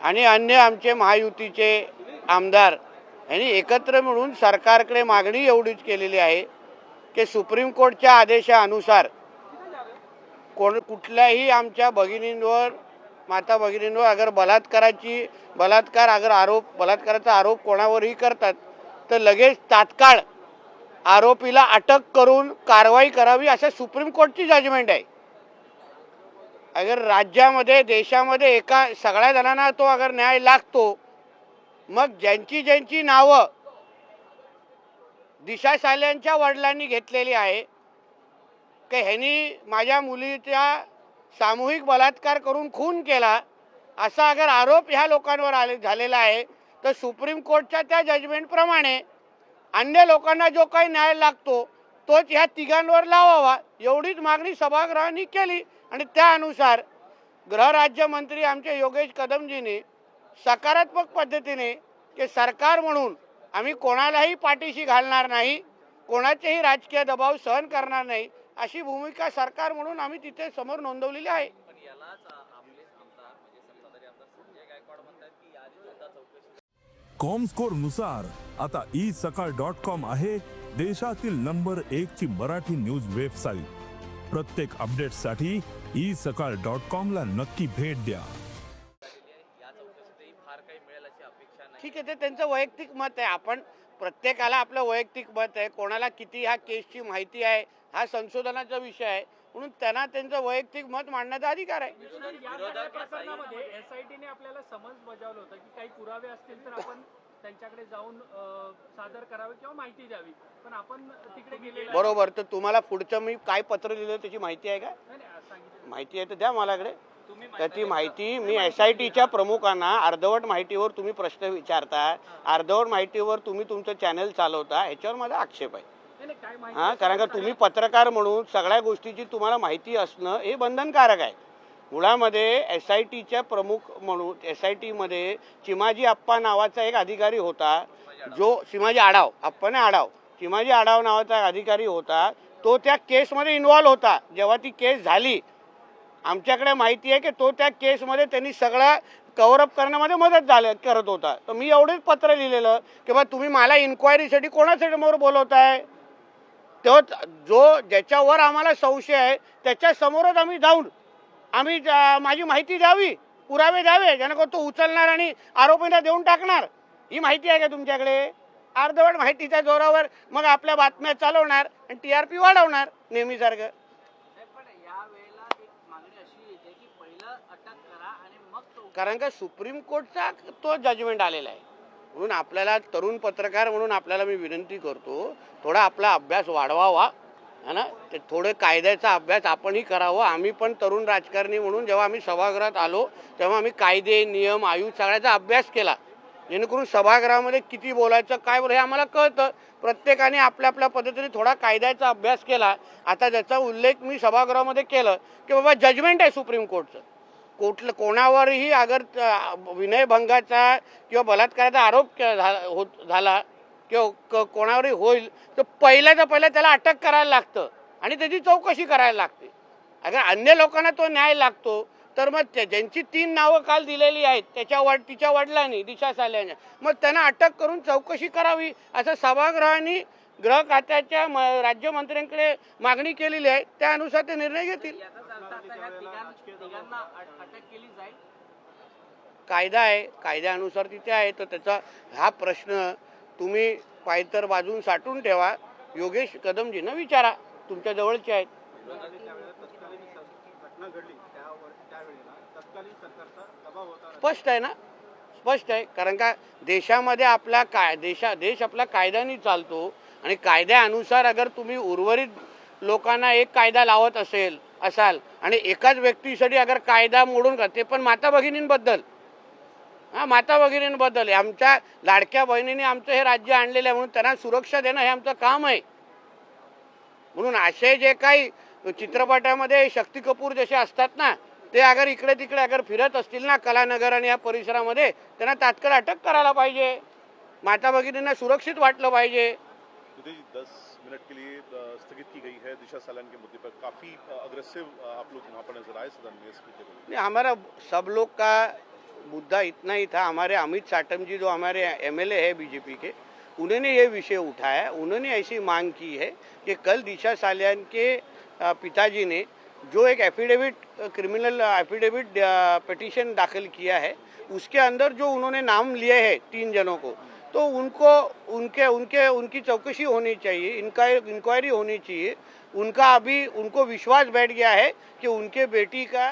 आणि अन्य आमचे महायुतीचे आमदार यांनी एकत्र मिळून सरकारकडे मागणी एवढीच केलेली आहे की सुप्रीम कोर्टच्या आदेशानुसार कोण कुठल्याही आमच्या भगिनींवर माता भगिनींवर अगर बलात्काराची बलात्कार अगर आरोप बलात्काराचा आरोप कोणावरही करतात तर लगेच तात्काळ आरोपीला अटक करून कारवाई करावी असं सुप्रीम कोर्टची जजमेंट आहे. अगर राज्यामध्ये देशामध्ये एका सगळ्या जणांना तो अगर न्याय लागतो मग ज्यांची ज्यांची नावं दिशा साल्यांच्या वडिलांनी घेतलेली आहे की ह्यांनी माझ्या मुलीचा सामूहिक बलात्कार करून खून केला असा अगर आरोप ह्या लोकांवर आले झालेला आहे तर सुप्रीम कोर्टच्या त्या जजमेंटप्रमाणे अन्य लोकांना जो काही न्याय लागतो तोच ह्या तिघांवर लावावा. एवढीच मागणी सभागृहांनी केली. आणि त्यानुसार गृहराज्यमंत्री आमचे योगेश कदमजींनी सकारात्मक पद्धतीने की सरकार म्हणून आम्ही कोणालाही पाठीशी घालणार नाही कोणाचेही राजकीय दबाव सहन करणार नाही अशी भूमिका सरकार म्हणून आम्ही तिथे समोर नोंदवलेली आहे. आमदार म्हणजे सत्ताधारी आमदार संजय गायकवाड म्हणतात की याआधी सुद्धा चौकशी कॉमस्कोरनुसार आता ई सकाळ डॉट कॉम आहे देशातील नंबर एक ची मराठी न्यूज वेबसाईट प्रत्येक अपडेटसाठी ई सकाळ डॉट कॉम ला नक्की भेट द्या. ठीक आहे ते त्यांचं वैयक्तिक मत आहे. आपण प्रत्येकाला आपलं वैयक्तिक मत आहे. कोणाला किती ह्या केसची माहिती आहे हा संशोधनाचा विषय आहे. म्हणून त्यांना त्यांचं वैयक्तिक मत मांडण्याचा अधिकार आहे. एसआयटीने आपल्याला समन्स बजावलं होतं की काही पुरावे असतील तर आपण त्यांच्याकडे जाऊन सादर करावे किंवा माहिती द्यावी. पण आपण तिकडे. बरोबर तर तुम्हाला पुढचं मी काय पत्र लिहिलं त्याची माहिती आहे का? माहिती आहे तर द्या तुम्ही त्याची माहिती मी एस आय टीच्या प्रमुखांना अर्धवट माहितीवर तुम्ही प्रश्न विचारता अर्धवट माहितीवर तुम्ही तुमचं चॅनल चालवता ह्याच्यावर माझा आक्षेप आहे. नाही, नाही, काय माहिती हां कारण का तुम्ही पत्रकार म्हणून सगळ्या गोष्टीची तुम्हाला माहिती असणं हे बंधनकारक आहे. मुळामध्ये एस आय टीच्या प्रमुख म्हणून एस आय टीमध्ये चिमाजी आप्पा नावाचा एक अधिकारी होता जो चिमाजी आडाव आप्पाने आडाव चिमाजी आडाव नावाचा एक अधिकारी होता तो त्या केसमध्ये इन्व्हॉल्व होता. जेव्हा ती केस झाली आमच्याकडे माहिती आहे की तो त्या केसमध्ये त्यांनी सगळा कव्हरअप करण्यामध्ये मदत झालं करत होता. तर मी एवढेच पत्र लिहिलेलं की बा तुम्ही मला इन्क्वायरीसाठी कोणासाठी समोर बोलवताय? तो जो ज्याच्यावर आम्हाला संशय आहे त्याच्यासमोरच आम्ही जाऊन आम्ही माझी माहिती द्यावी पुरावे द्यावे जेणेकरून तो उचलणार आणि आरोपींना देऊन टाकणार. ही माहिती आहे का तुमच्याकडे? अर्धवट माहितीच्या जोरावर मग आपल्या बातम्या चालवणार आणि टी आर पी वाढवणार नेहमीसारखं कारण का सुप्रीम कोर्टचा तो जजमेंट आलेला आहे. म्हणून आपल्याला तरुण पत्रकार म्हणून आपल्याला मी विनंती करतो थोडा आपला अभ्यास वाढवावा. है ना? ते थोडे कायद्याचा अभ्यास आपणही करावं. आम्ही पण तरुण राजकारणी म्हणून जेव्हा आम्ही सभागृहात आलो तेव्हा आम्ही कायदे नियम आयुष सगळ्याचा अभ्यास केला. जेणेकरून सभागृहामध्ये किती बोलायचं काय बोलायचं हे आम्हाला कळतं. प्रत्येकाने आपल्या आपल्या पद्धतीने थोडा कायद्याचा अभ्यास केला. आता ज्याचा उल्लेख मी सभागृहामध्ये केलं की बाबा जजमेंट आहे सुप्रीम कोर्टचं. कोटलं कोणावरही अगर विनयभंगाचा किंवा बलात्काराचा आरोप होत झाला किंवा क- कोणावरही होईल तर पहिल्याच्या पहिल्या त्याला अटक करायला लागतं. आणि त्याची चौकशी करायला लागते. अगर अन्य लोकांना तो न्याय लागतो तर मग त्या- ज्यांची तीन नावं काल दिलेली आहेत त्याच्या वड तिच्या वडिलांनी दिशा साल्याने मग त्यांना अटक करून चौकशी करावी असं सभागृहाने गृह खात्याच्या म राज्यमंत्र्यांकडे मागणी केलेली आहे. त्यानुसार ते निर्णय घेतील. जाईल कायदा आहे. कायद्यानुसार तिथे आहे. तर त्याचा हा प्रश्न तुम्ही पायतर बाजून साठून ठेवा. योगेश कदमजींना विचारा. तुमच्या जवळचे आहेत. स्पष्ट आहे ना? स्पष्ट आहे. कारण का देशामध्ये आपला काय देशा देश आपला कायद्याने चालतो. आणि कायद्यानुसार अगर तुम्ही उर्वरित लोकांना एक कायदा लावत असेल असाल आणि एकाच व्यक्तीसाठी अगर कायदा मोडून का ते पण माता भगिनींबद्दल हा माता भगिनींबद्दल आमच्या लाडक्या बहिणीने आमचं हे राज्य आणलेलं आहे म्हणून त्यांना सुरक्षा देणं हे आमचं काम आहे. म्हणून असे जे काही चित्रपटामध्ये शक्ती कपूर जसे असतात ना ते अगर इकडे तिकडे अगर फिरत असतील ना कलानगर आणि या परिसरामध्ये त्यांना तात्काळ अटक करायला पाहिजे. माता भगिनींना सुरक्षित वाटलं पाहिजे. दस मिनट के लिए स्थगित की गई है दिशा सालन के मुद्दे पर काफी अग्रेसिव आप लोग वहाँ पर नजर आए सदन में इस मुद्दे। नहीं हमारा सब लोग का मुद्दा इतना ही था, हमारे अमित साटम जी जो हमारे एमएलए है बीजेपी के, उन्होंने ये विषय उठाया, उन्होंने ऐसी मांग की है कि कल दिशा सालियान के पिताजी ने जो एक एफिडेविट क्रिमिनल एफिडेविट पटिशन दाखिल किया है, उसके अंदर जो उन्होंने नाम लिए हैं तीन जनों को तो उनको, उनके उनके, उनकी चौकसी होनी चाहिए इनका इंक्वायरी होनी चाहिए। उनका अभी, उनको विश्वास बैठ गया है कि उनके बेटी का